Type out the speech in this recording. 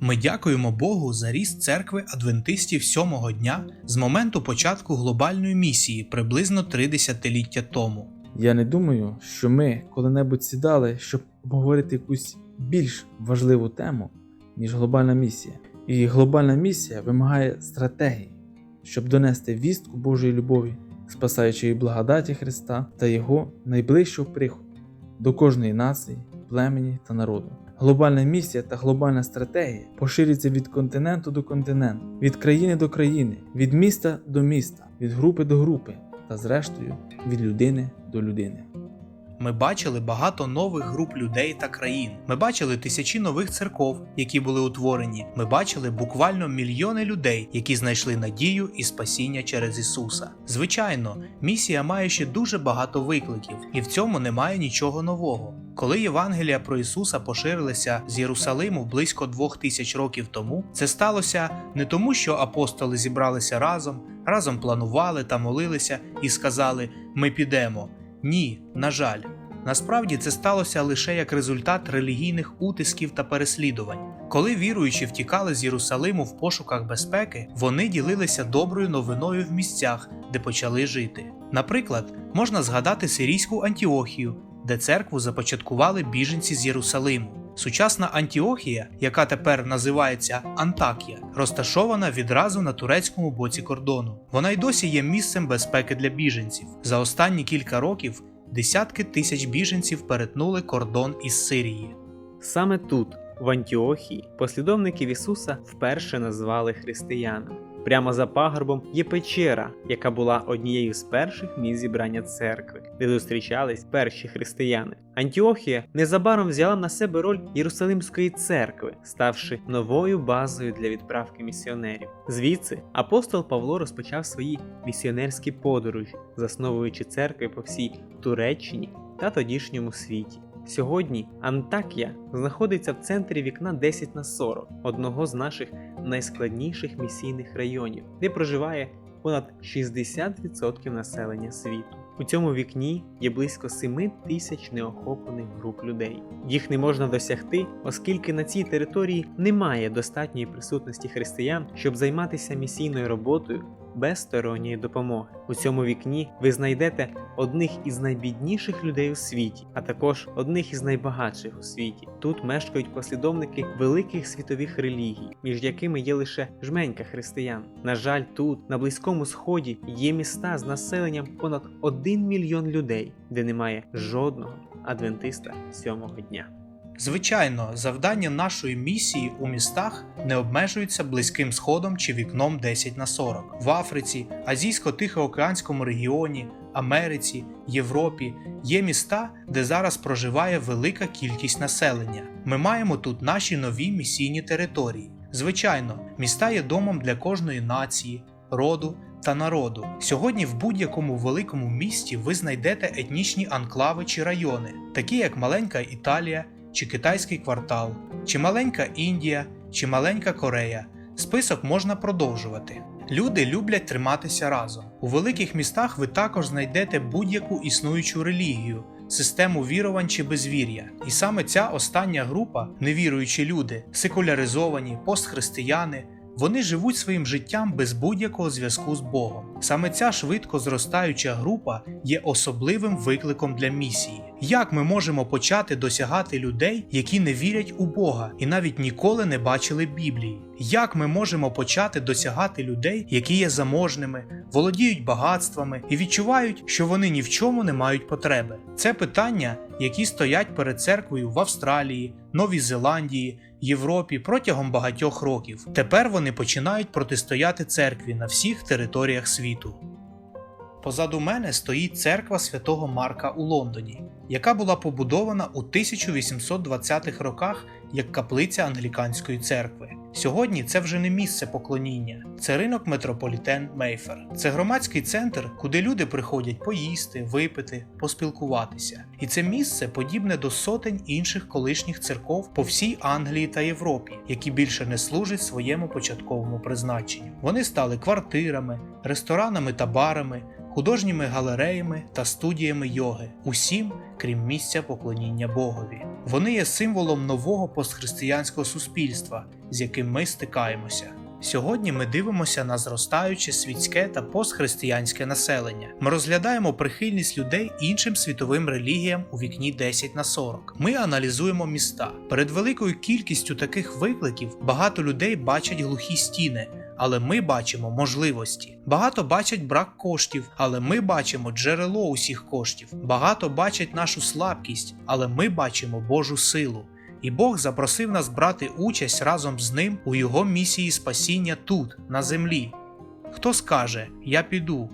Ми дякуємо Богу за ріст церкви адвентистів сьомого дня з моменту початку глобальної місії приблизно три десятиліття тому. Я не думаю, що ми коли-небудь сідали, щоб обговорити якусь більш важливу тему, ніж глобальна місія. І глобальна місія вимагає стратегії, щоб донести вістку Божої любові, спасаючої благодаті Христа та Його найближчого приходу до кожної нації, племені та народу. Глобальна місія та глобальна стратегія поширюється від континенту до континенту, від країни до країни, від міста до міста, від групи до групи та, зрештою, від людини до людини. Ми бачили багато нових груп людей та країн. Ми бачили тисячі нових церков, які були утворені. Ми бачили буквально мільйони людей, які знайшли надію і спасіння через Ісуса. Звичайно, місія має ще дуже багато викликів, і в цьому немає нічого нового. Коли Євангелія про Ісуса поширилися з Єрусалиму близько двох тисяч років тому, це сталося не тому, що апостоли зібралися разом, разом планували та молилися і сказали: Ми підемо. Ні, на жаль. Насправді це сталося лише як результат релігійних утисків та переслідувань. Коли віруючі втікали з Єрусалиму в пошуках безпеки, вони ділилися доброю новиною в місцях, де почали жити. Наприклад, можна згадати сирійську Антіохію, де церкву започаткували біженці з Єрусалиму. Сучасна Антіохія, яка тепер називається Антакія, розташована відразу на турецькому боці кордону. Вона й досі є місцем безпеки для біженців. За останні кілька років десятки тисяч біженців перетнули кордон із Сирії. Саме тут, в Антіохії, послідовників Ісуса вперше назвали християнами. Прямо за пагорбом є печера, яка була однією з перших місць зібрання церкви, де зустрічались перші християни. Антіохія незабаром взяла на себе роль Єрусалимської церкви, ставши новою базою для відправки місіонерів. Звідси апостол Павло розпочав свої місіонерські подорожі, засновуючи церкви по всій Туреччині та тодішньому світі. Сьогодні Антакія знаходиться в центрі вікна 10 на 40, одного з наших найскладніших місійних районів, де проживає понад 60% населення світу. У цьому вікні є близько 7 тисяч неохоплених груп людей. Їх не можна досягти, оскільки на цій території немає достатньої присутності християн, щоб займатися місійною роботою без сторонньої допомоги. У цьому вікні ви знайдете одних із найбідніших людей у світі, а також одних із найбагатших у світі. Тут мешкають послідовники великих світових релігій, між якими є лише жменька християн. На жаль, тут, на близькому сході, є міста з населенням понад 1 мільйон людей, де немає жодного адвентиста сьомого дня. Звичайно, завдання нашої місії у містах не обмежується близьким сходом чи вікном 10 на 40. В Африці, Азійсько-Тихоокеанському регіоні, Америці, Європі є міста, де зараз проживає велика кількість населення. Ми маємо тут наші нові місійні території. Звичайно, міста є домом для кожної нації, роду та народу. Сьогодні в будь-якому великому місті ви знайдете етнічні анклави чи райони, такі як маленька Італія чи китайський квартал, чи маленька Індія, чи маленька Корея. Список можна продовжувати. Люди люблять триматися разом. У великих містах ви також знайдете будь-яку існуючу релігію, систему вірувань чи безвір'я. І саме ця остання група, невіруючі люди, секуляризовані, постхристияни, вони живуть своїм життям без будь-якого зв'язку з Богом. Саме ця швидко зростаюча група є особливим викликом для місії. Як ми можемо почати досягати людей, які не вірять у Бога і навіть ніколи не бачили Біблії? Як ми можемо почати досягати людей, які є заможними, володіють багатствами і відчувають, що вони ні в чому не мають потреби? Це питання, які стоять перед церквою в Австралії, Новій Зеландії, Європі протягом багатьох років. Тепер вони починають протистояти церкві на всіх територіях світу. Позаду мене стоїть церква святого Марка у Лондоні, яка була побудована у 1820-х роках як каплиця англіканської церкви. Сьогодні це вже не місце поклоніння, це ринок метрополітен Мейфер. Це громадський центр, куди люди приходять поїсти, випити, поспілкуватися. І це місце подібне до сотень інших колишніх церков по всій Англії та Європі, які більше не служать своєму початковому призначенню. Вони стали квартирами, ресторанами та барами. Художніми галереями та студіями йоги, усім, крім місця поклоніння Богові. Вони є символом нового постхристиянського суспільства, з яким ми стикаємося. Сьогодні ми дивимося на зростаюче світське та постхристиянське населення. Ми розглядаємо прихильність людей іншим світовим релігіям у вікні 10 на 40. Ми аналізуємо міста. Перед великою кількістю таких викликів багато людей бачать глухі стіни. Але ми бачимо можливості. Багато бачать брак коштів, але ми бачимо джерело усіх коштів. Багато бачать нашу слабкість, але ми бачимо Божу силу. І Бог запросив нас брати участь разом з ним у його місії спасіння тут, на землі. Хто скаже Я піду,